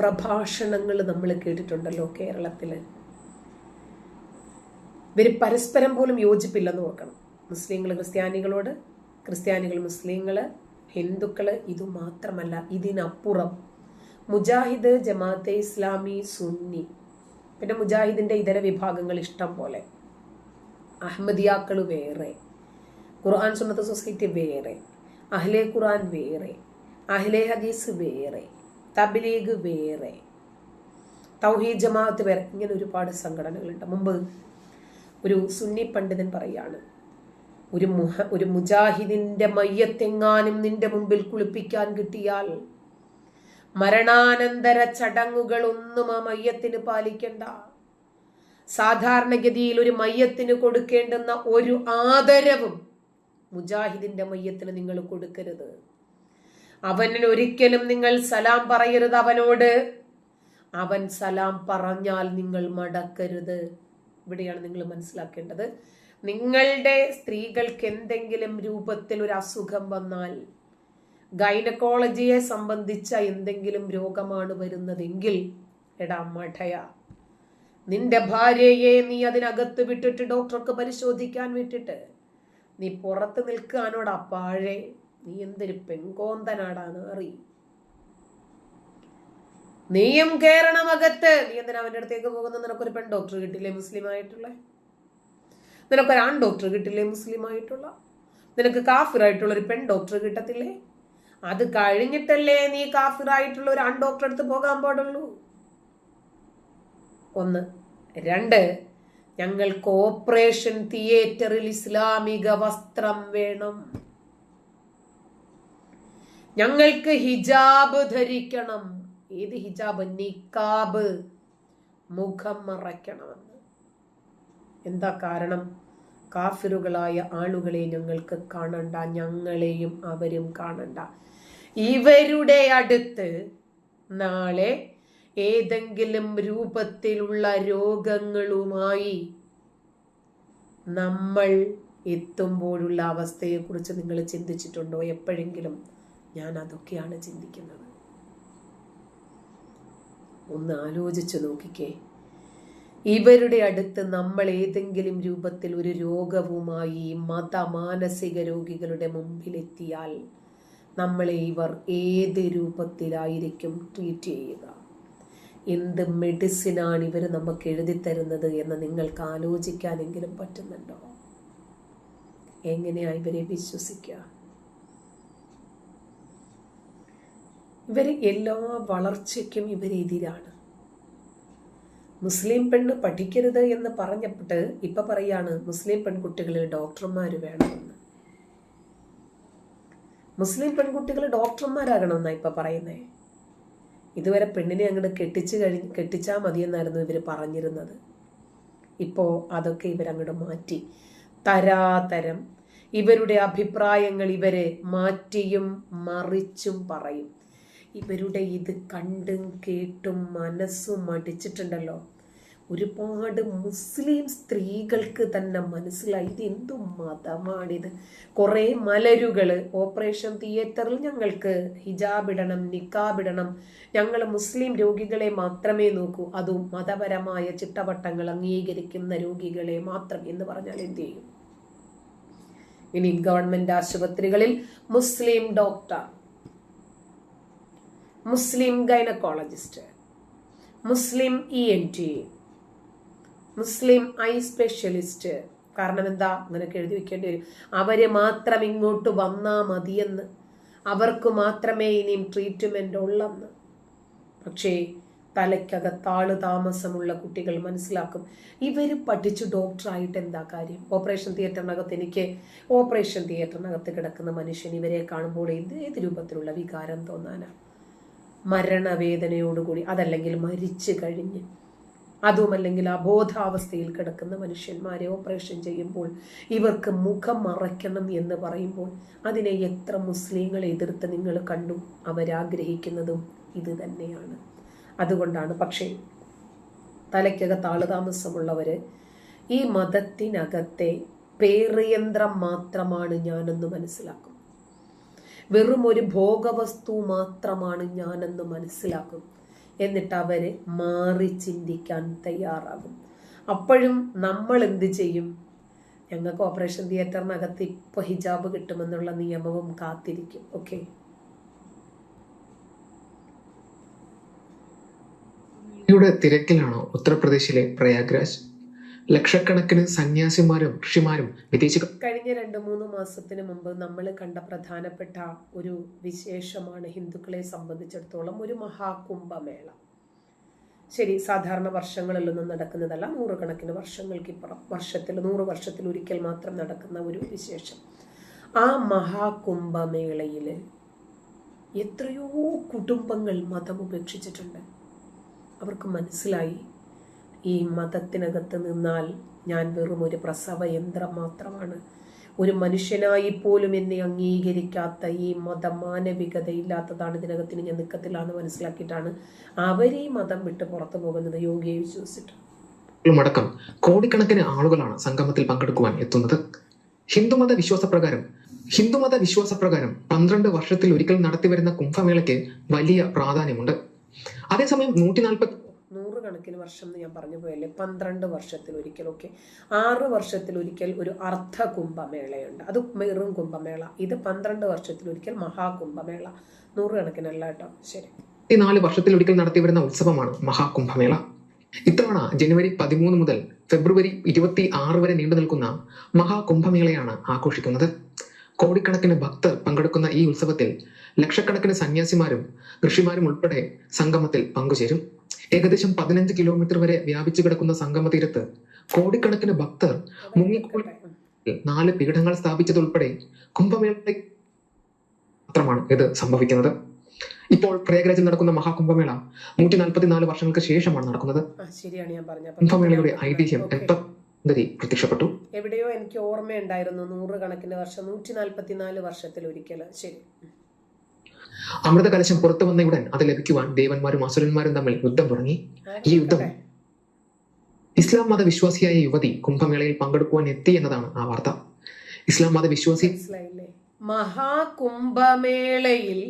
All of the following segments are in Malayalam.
പ്രഭാഷണങ്ങൾ നമ്മൾ കേട്ടിട്ടുണ്ടല്ലോ കേരളത്തിൽ ഇവർ പരസ്പരം പോലും യോജിപ്പില്ലെന്ന് ഓർക്കണം. മുസ്ലിങ്ങൾ ക്രിസ്ത്യാനികളോട് ക്രിസ്ത്യാനികൾ മുസ്ലിങ്ങൾ ഹിന്ദുക്കൾ ഇതു മാത്രമല്ല ഇതിനപ്പുറം മുജാഹിദ് ജമാഅത്തെ ഇസ്ലാമി സുന്നി പിന്നെ മുജാഹിദിന്റെ ഇതര വിഭാഗങ്ങൾ ഇഷ്ടം പോലെ. അഹമ്മദിയാക്കൾ വേറെ ഖുർആൻ സുന്നത്ത് സൊസൈറ്റി വേറെ അഹ്ലെ ഖുർആൻ വേറെ അഹ്ലെ ഹദീസ് വേറെ. തബ്ലീഗ് വേറെ. തൗഹീദ് ജമാഅത്ത് വേറെ. ഇങ്ങനെ ഒരുപാട് സംഘടനകളുണ്ട്. മുമ്പ് ഒരു സുന്നി പണ്ഡിതൻ പറയാണ് ഒരു മുഹ ഒരു മുജാഹിദിന്റെ മയ്യത്തെങ്ങാനും നിന്റെ മുമ്പിൽ കുളിപ്പിക്കാൻ കിട്ടിയാൽ മരണാനന്തര ചടങ്ങുകളൊന്നും ആ മയ്യത്തിന് പാലിക്കണ്ട. സാധാരണഗതിയിൽ ഒരു മയ്യത്തിന് കൊടുക്കേണ്ടുന്ന ഒരു ആദരവും മുജാഹിദിന്റെ മയ്യത്തിന് നിങ്ങൾ കൊടുക്കരുത്. അവന് ഒരിക്കലും നിങ്ങൾ സലാം പറയരുത് അവനോട്. അവൻ സലാം പറഞ്ഞാൽ നിങ്ങൾ മടക്കരുത്. ഇവിടെയാണ് നിങ്ങൾ മനസ്സിലാക്കേണ്ടത്. നിങ്ങളുടെ സ്ത്രീകൾക്ക് എന്തെങ്കിലും രൂപത്തിൽ ഒരു അസുഖം വന്നാൽ ഗൈനക്കോളജിയെ സംബന്ധിച്ച എന്തെങ്കിലും രോഗമാണ് വരുന്നതെങ്കിൽ എടാ മഠയ നിന്റെ ഭാര്യയെ നീ അതിനകത്ത് വിട്ടിട്ട് ഡോക്ടർക്ക് പരിശോധിക്കാൻ വിട്ടിട്ട് നീ പുറത്ത് നിൽക്കാനോടാ പാഴെ. നീ എന്തൊരു പെങ്കോന്തനാടാന്ന് അറിയും. നീയും കേറണം അകത്ത് നീ എന്തിനാ അവന്റെ അടുത്തേക്ക് പോകുന്നത്? നിനക്കൊരു പെൺ ഡോക്ടർ കിട്ടില്ലേ മുസ്ലിം ആയിട്ടുള്ള നിനക്കൊരു ആൺ ഡോക്ടർ കിട്ടില്ലേ മുസ്ലിം ആയിട്ടുള്ള നിനക്ക് കാഫിറായിട്ടുള്ള ഒരു പെൺ ഡോക്ടർ കിട്ടത്തില്ലേ? അത് കഴിഞ്ഞിട്ടല്ലേ നീ കാഫിറായിട്ടുള്ള ഒരു ആൺ ഡോക്ടർ അടുത്ത് പോകാൻ പാടുള്ളൂ. ഒന്ന്. രണ്ട്. ഞങ്ങൾക്ക് ഓപ്പറേഷൻ തിയേറ്ററിൽ ഇസ്ലാമിക വസ്ത്രം വേണം. ഞങ്ങൾക്ക് ഹിജാബ് ധരിക്കണം. ഏത് ഹിജാബ്? നിക്കാബ്. മുഖം മറയ്ക്കണമെന്ന്. എന്താ കാരണം? കാഫിറുകളായ ആളുകളെ ഞങ്ങൾക്ക് കാണണ്ട ഞങ്ങളെയും അവരും കാണണ്ട. ഇവരുടെ അടുത്ത് നാളെ ഏതെങ്കിലും രൂപത്തിലുള്ള രോഗങ്ങളുമായി നമ്മൾ എത്തുമ്പോഴുള്ള അവസ്ഥയെക്കുറിച്ച് നിങ്ങൾ ചിന്തിച്ചിട്ടുണ്ടോ? എപ്പോഴെങ്കിലും ഞാൻ അതൊക്കെയാണ് ചിന്തിക്കുന്നത്. ഒന്ന് ആലോചിച്ചു നോക്കിക്കേ. ഇവരുടെ അടുത്ത് നമ്മൾ ഏതെങ്കിലും രൂപത്തിൽ ഒരു രോഗവുമായി മത മാനസിക രോഗികളുടെ മുമ്പിലെത്തിയാൽ നമ്മളെ ഇവർ ഏത് രൂപത്തിലായിരിക്കും ട്രീറ്റ് ചെയ്യുക? എന്ത് മെഡിസിനാണ് ഇവർ നമുക്ക് എഴുതി തരുന്നത് എന്ന് നിങ്ങൾക്ക് ആലോചിക്കാനെങ്കിലും പറ്റുന്നുണ്ടോ? എങ്ങനെയാണ് ഇവരെ വിശ്വസിക്കുക? ഇവർ എല്ലാ വളർച്ചയ്ക്കും ഇവരെതിരാണ്. മുസ്ലിം പെണ്ണ് പഠിക്കരുത് എന്ന് പറഞ്ഞപ്പെട്ട് ഇപ്പൊ പറയാണ് മുസ്ലിം പെൺകുട്ടികളിൽ ഡോക്ടർമാർ വേണമെന്ന്. മുസ്ലിം പെൺകുട്ടികൾ ഡോക്ടർമാരാകണമെന്നാണ് ഇപ്പൊ പറയുന്നത് ഇതുവരെ പെണ്ണിനെ അങ്ങോട്ട് കെട്ടിച്ച് കഴിഞ്ഞ് കെട്ടിച്ചാൽ മതിയെന്നായിരുന്നു ഇവർ പറഞ്ഞിരുന്നത്. ഇപ്പോൾ അതൊക്കെ ഇവരങ്ങോട്ട് മാറ്റി. തരാതരം ഇവരുടെ അഭിപ്രായങ്ങൾ ഇവരെ മാറ്റിയും മറിച്ചും പറയും. ഇവരുടെ ഇത് കണ്ടും കേട്ടും മനസ്സും മടിച്ചിട്ടുണ്ടല്ലോ. ഒരുപാട് മുസ്ലിം സ്ത്രീകൾക്ക് തന്നെ മനസ്സിലായി. ഇത് എന്തു മതമാണിത്? കുറേ മലരുകൾ ഓപ്പറേഷൻ തിയേറ്ററിൽ ഞങ്ങൾക്ക് ഹിജാബ് ഇടണം നിക്കാബ് ഇടണം. ഞങ്ങൾ മുസ്ലിം രോഗികളെ മാത്രമേ നോക്കൂ. അതും മതപരമായ ചിട്ടവട്ടങ്ങൾ അംഗീകരിക്കുന്ന രോഗികളെ മാത്രം എന്ന് പറഞ്ഞാൽ എന്ത് ചെയ്യും? ഇനി ഗവൺമെന്റ് ആശുപത്രികളിൽ മുസ്ലിം ഡോക്ടർ മുസ്ലിം ഗൈനക്കോളജിസ്റ്റ് മുസ്ലിം ഇ എൻ ടി മുസ്ലിം ഐ സ്പെഷ്യലിസ്റ്റ്. കാരണം എന്താ? നിനക്ക് എഴുതി വെക്കേണ്ടി വരും. അവർ മാത്രം ഇങ്ങോട്ട് വന്നാ മതിയെന്ന്. അവർക്ക് മാത്രമേ ഇനിയും ട്രീറ്റ്മെന്റ് ഉള്ളെന്ന്. പക്ഷേ തലയ്ക്കകത്താൾ താമസമുള്ള കുട്ടികൾ മനസ്സിലാക്കും. ഇവർ പഠിച്ചു ഡോക്ടറായിട്ട് എന്താ കാര്യം? ഓപ്പറേഷൻ തിയേറ്ററിനകത്ത് എനിക്ക് ഓപ്പറേഷൻ തിയേറ്ററിനകത്ത് കിടക്കുന്ന മനുഷ്യൻ ഇവരെ കാണുമ്പോൾ ഏത് രൂപത്തിലുള്ള വികാരം തോന്നാനാ? മരണവേദനയോടുകൂടി അതല്ലെങ്കിൽ മരിച്ചു കഴിഞ്ഞ്. അതുമല്ലെങ്കിൽ അബോധാവസ്ഥയിൽ കിടക്കുന്ന മനുഷ്യന്മാരെ ഓപ്പറേഷൻ ചെയ്യുമ്പോൾ ഇവർക്ക് മുഖം മറയ്ക്കണം എന്ന് പറയുമ്പോൾ അതിനെ എത്ര മുസ്ലിങ്ങൾ എതിർത്ത് നിങ്ങൾ കണ്ടു? അവരാഗ്രഹിക്കുന്നതും ഇത് തന്നെയാണ്. അതുകൊണ്ടാണ് പക്ഷേ തലയ്ക്കകത്ത് ആളുതാമസമുള്ളവർ ഈ മതത്തിനകത്തെ പേറിയന്ത്രം മാത്രമാണ് ഞാനെന്ന് മനസ്സിലാക്കും വെറും ഒരു ഭോഗവസ്തു മാത്രമാണ് ഞാനെന്ന് മനസ്സിലാക്കും. എന്നിട്ട് അവർ മാറി ചിന്തിക്കാൻ തയ്യാറാകും. അപ്പോഴും നമ്മൾ എന്ത് ചെയ്യും? ഞങ്ങൾക്ക് ഓപ്പറേഷൻ തിയേറ്ററിനകത്ത് ഇപ്പോൾ ഹിജാബ് കിട്ടുമെന്നുള്ള നിയമവും കാത്തിരിക്കും. ഓക്കെ? തിരക്കിലാണോ? ഉത്തർപ്രദേശിലെ പ്രയാഗ്രാജ്? ലക്ഷക്കണക്കിന് സന്യാസിമാരും ഋഷിമാരും വിദേശ കഴിഞ്ഞ രണ്ട് മൂന്ന് മാസത്തിന് മുമ്പ് നമ്മൾ കണ്ട പ്രധാനപ്പെട്ട ഒരു വിശേഷമാണ് ഹിന്ദുക്കളെ സംബന്ധിച്ചിടത്തോളം ഒരു മഹാകുംഭമേള. ശരി സാധാരണ വർഷങ്ങളിലൊന്നും നടക്കുന്നതല്ല നൂറുകണക്കിന് വർഷങ്ങൾക്ക് ഇപ്പുറം വർഷത്തിൽ നൂറ് വർഷത്തിൽ ഒരിക്കൽ മാത്രം നടക്കുന്ന ഒരു വിശേഷം. ആ മഹാകുംഭമേളയിൽ എത്രയോ കുടുംബങ്ങൾ മതം ഉപേക്ഷിച്ചിട്ടുണ്ട് അവർക്ക് മനസ്സിലായി ഈ മതത്തിനകത്ത് നിന്നാൽ ഞാൻ വെറും ഒരു പ്രസവ യന്ത്രം മാത്രമാണ്. ഒരു മനുഷ്യനായി പോലും എന്നെ അംഗീകരിക്കാത്ത ഈ മതമാനവികത ഇല്ലാത്തതാണ് ഇതിനകത്തിന് ഞാൻ നിൽക്കത്തില്ല മനസ്സിലാക്കിയിട്ടാണ് അവർ ഈ മതം വിട്ട് പുറത്തു പോകുന്നത്. യോഗിയെ വിശ്വസിച്ചിട്ട്. അടക്കം കോടിക്കണക്കിന് ആളുകളാണ് സംഗമത്തിൽ പങ്കെടുക്കുവാൻ എത്തുന്നത്. ഹിന്ദുമത വിശ്വാസപ്രകാരം ഹിന്ദുമത വിശ്വാസപ്രകാരം പന്ത്രണ്ട് വർഷത്തിൽ ഒരിക്കൽ നടത്തിവരുന്ന കുംഭമേളയ്ക്ക് വലിയ പ്രാധാന്യമുണ്ട്. അതേസമയം നൂറ്റി നാൽപ്പത്തി നൂറുകണക്കിന് വർഷം എന്ന് ഞാൻ പറഞ്ഞു പോയല്ലേ? പന്ത്രണ്ട് വർഷത്തിൽ ഒരിക്കൽ ഒക്കെ ആറ് വർഷത്തിൽ ഒരിക്കൽ ഒരു അർദ്ധ കുംഭമേളയുണ്ട്. അത് വെറും കുംഭമേള. ഇത് പന്ത്രണ്ട് വർഷത്തിൽ ഒരിക്കൽ മഹാകുംഭമേള. നൂറുകണക്കിനല്ല കേട്ടോ. ശരി. നാല് വർഷത്തിൽ ഒരിക്കൽ നടത്തിവരുന്ന ഉത്സവമാണ് മഹാകുംഭമേള. ഇത്തവണ ജനുവരി പതിമൂന്ന് മുതൽ ഫെബ്രുവരി ഇരുപത്തി ആറ് വരെ നീണ്ടു നിൽക്കുന്ന മഹാകുംഭമേളയാണ് ആഘോഷിക്കുന്നത്. കോടിക്കണക്കിന് ഭക്തർ പങ്കെടുക്കുന്ന ഈ ഉത്സവത്തിൽ ലക്ഷക്കണക്കിന് സന്യാസിമാരും ഋഷിമാരും ഉൾപ്പെടെ സംഗമത്തിൽ പങ്കുചേരും. ഏകദേശം പതിനഞ്ച് കിലോമീറ്റർ വരെ വ്യാപിച്ചു കിടക്കുന്ന സംഗമ തീരത്ത് കോടിക്കണക്കിന് ഭക്തർ മുങ്ങിക്കോൾ നാല് പീഠങ്ങൾ സ്ഥാപിച്ചതുൾപ്പെടെ കുംഭമേള മാത്രമാണ് ഇത് സംഭവിക്കുന്നത്. ഇപ്പോൾ പ്രയാഗ്രാജിൽ നടക്കുന്ന മഹാകുംഭമേള നൂറ്റി നാൽപ്പത്തിനാല് വർഷങ്ങൾക്ക് ശേഷമാണ് നടക്കുന്നത്. കുംഭമേളയുടെ ഐതിഹ്യം. എൺപത്തി പ്രത്യക്ഷപ്പെട്ടു. എവിടെയോ എനിക്ക് ഓർമ്മയുണ്ടായിരുന്നു നൂറുകണക്കിന് വർഷം നൂറ്റി നാൽപ്പത്തിനാല് വർഷത്തിൽ ഒരിക്കൽ. ശരി. അമൃത കലശം പുറത്തു വന്ന ഉടൻ അത് ലഭിക്കുവാൻ ദേവന്മാരും അസുരന്മാരും തമ്മിൽ യുദ്ധം തുടങ്ങി. ഈ യുദ്ധം ഇസ്ലാം മത വിശ്വാസിയായ യുവതി കുംഭമേളയിൽ പങ്കെടുക്കുവാൻ എത്തി എന്നതാണ് ആ വാർത്ത. ഇസ്ലാം മത വിശ്വാസി മഹാകുംഭമേളയിൽ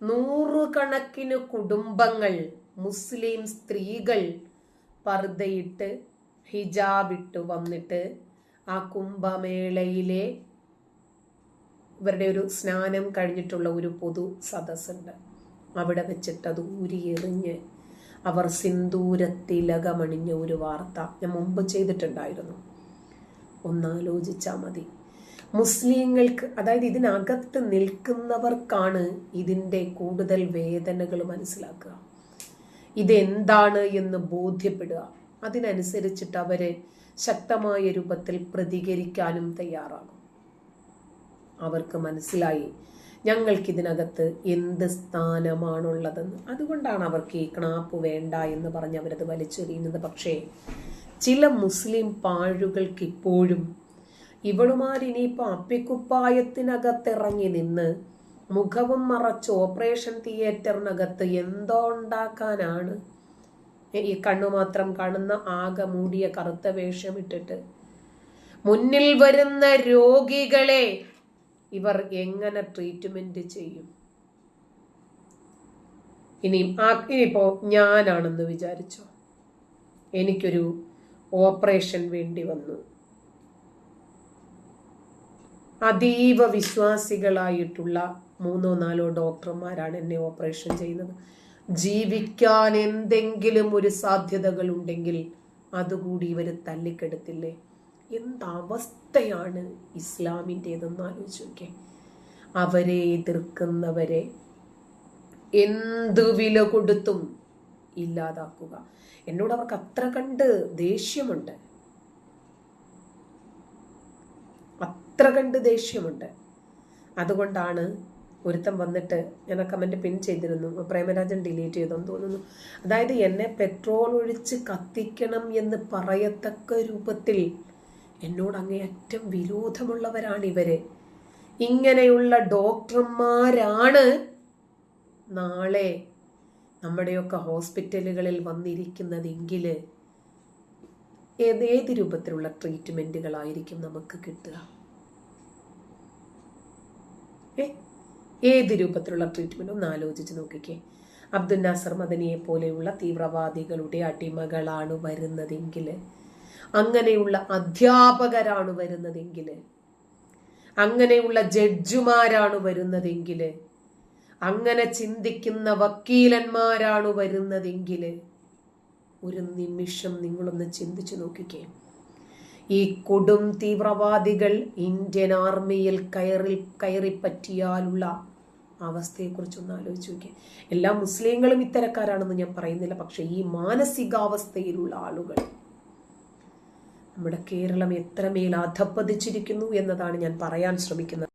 നൂറുകണക്കിന് കുടുംബങ്ങൾ മുസ്ലിം സ്ത്രീകൾ പർദ്ദയിട്ട് ഹിജാബിട്ട് വന്നിട്ട് ആ കുംഭമേളയിലെ ഇവരുടെ ഒരു സ്നാനം കഴിഞ്ഞിട്ടുള്ള ഒരു പൊതു സദസ്സുണ്ട്. അവിടെ വെച്ചിട്ട് അത് ഊരിയെറിഞ്ഞ് അവർ സിന്ദൂരത്തിലകമണിഞ്ഞ ഒരു വാർത്ത ഞാൻ മുമ്പ് ചെയ്തിട്ടുണ്ടായിരുന്നു. ഒന്നാലോചിച്ചാൽ മതി. മുസ്ലിങ്ങൾക്ക് അതായത് ഇതിനകത്ത് നിൽക്കുന്നവർക്കാണ് ഇതിന്റെ കൂടുതൽ വേദനകൾ മനസ്സിലാക്കുക. ഇതെന്താണ് എന്ന് ബോധ്യപ്പെടുക. അതിനനുസരിച്ചിട്ട് അവർ ശക്തമായ രൂപത്തിൽ പ്രതികരിക്കാനും തയ്യാറാകും. അവർക്ക് മനസ്സിലായി ഞങ്ങൾക്കിതിനകത്ത് എന്ത് സ്ഥാനമാണുള്ളതെന്ന്. അതുകൊണ്ടാണ് അവർക്ക് ഈ കണാപ്പ് വേണ്ട എന്ന് പറഞ്ഞ് അവരത് വലിച്ചെറിയുന്നത്. പക്ഷേ ചില മുസ്ലിം പാഴുകൾക്ക് ഇപ്പോഴും ഇവളുമാർ ഇനിയിപ്പോൾ അപ്പിക്കുപ്പായത്തിനകത്തിറങ്ങി നിന്ന് മുഖവും മറച്ച് ഓപ്പറേഷൻ തിയേറ്ററിനകത്ത് എന്തോ ഉണ്ടാക്കാനാണ്. ഈ കണ്ണു മാത്രം കാണുന്ന ആകെ മൂടിയ കറുത്ത വേഷമിട്ടിട്ട് മുന്നിൽ വരുന്ന രോഗികളെ ഇവർ എങ്ങനെ ട്രീറ്റ്മെന്റ് ചെയ്യും? ഇനിയും ആ ഇനിയിപ്പോ ഞാനാണെന്ന് വിചാരിച്ചോ? എനിക്കൊരു ഓപ്പറേഷൻ വേണ്ടി വന്നു. അതീവ വിശ്വാസികളായിട്ടുള്ള മൂന്നോ നാലോ ഡോക്ടർമാരാണ് എന്നെ ഓപ്പറേഷൻ ചെയ്യുന്നത്. ജീവിക്കാൻ എന്തെങ്കിലും ഒരു സാധ്യതകൾ ഉണ്ടെങ്കിൽ അതുകൂടി ഇവർ തല്ലിക്കെടുത്തില്ലേ? എന്തവസ്ഥയാണ് ഇസ്ലാമിന്റെതെന്ന് ആലോചിച്ച് നോക്കേ അവരെ എതിർക്കുന്നവരെ എന്തു വില കൊടുത്തും ഇല്ലാതാക്കുക. എന്നോട് അവർക്ക് അത്ര കണ്ട് ദേഷ്യമുണ്ട്. അത്ര കണ്ട് ദേഷ്യമുണ്ട്. അതുകൊണ്ടാണ് ഒരുത്തം വന്നിട്ട് ഞാൻ ആ കമന്റ് പിൻ ചെയ്തിരുന്നു. പ്രേമരാജൻ ഡിലീറ്റ് ചെയ്തെന്ന് തോന്നുന്നു. അതായത് എന്നെ പെട്രോൾ ഒഴിച്ച് കത്തിക്കണം എന്ന് പറയത്തക്ക രൂപത്തിൽ എന്നോട് അങ്ങേയറ്റം വിരോധമുള്ളവരാണ് ഇവർ ഇങ്ങനെയുള്ള ഡോക്ടർമാരാണ് നാളെ നമ്മുടെയൊക്കെ ഹോസ്പിറ്റലുകളിൽ വന്നിരിക്കുന്നതെങ്കിൽ ഏത് ഏത് രൂപത്തിലുള്ള ട്രീറ്റ്മെന്റുകളായിരിക്കും നമുക്ക് കിട്ടുക? ഏ? ഏത് രൂപത്തിലുള്ള ട്രീറ്റ്മെന്റ് ഒന്ന് ആലോചിച്ച് നോക്കിക്കേ. അബ്ദുൽ നാസർ മദനിയെ പോലെയുള്ള തീവ്രവാദികളുടെ അടിമകളാണ് വരുന്നതെങ്കിൽ അങ്ങനെയുള്ള അധ്യാപകരാണ് വരുന്നതെങ്കിൽ അങ്ങനെയുള്ള ജഡ്ജുമാരാണ് വരുന്നതെങ്കിൽ അങ്ങനെ ചിന്തിക്കുന്ന വക്കീലന്മാരാണ് വരുന്നതെങ്കിൽ ഒരു നിമിഷം നിങ്ങളൊന്ന് ചിന്തിച്ചു നോക്കിക്കേ. ഈ കൊടും തീവ്രവാദികൾ ഇന്ത്യൻ ആർമിയിൽ കയറി കയറിപ്പറ്റിയാലുള്ള അവസ്ഥയെക്കുറിച്ചൊന്ന് ആലോചിച്ച് നോക്കിയേ. എല്ലാ മുസ്ലിങ്ങളും ഇത്തരക്കാരാണെന്ന് ഞാൻ പറയുന്നില്ല. പക്ഷേ ഈ മാനസികാവസ്ഥയിലുള്ള ആളുകൾ നമ്മുടെ കേരളം എത്രമേൽ അധപ്പതിച്ചിരിക്കുന്നു എന്നതാണ് ഞാൻ പറയാൻ ശ്രമിക്കുന്നത്.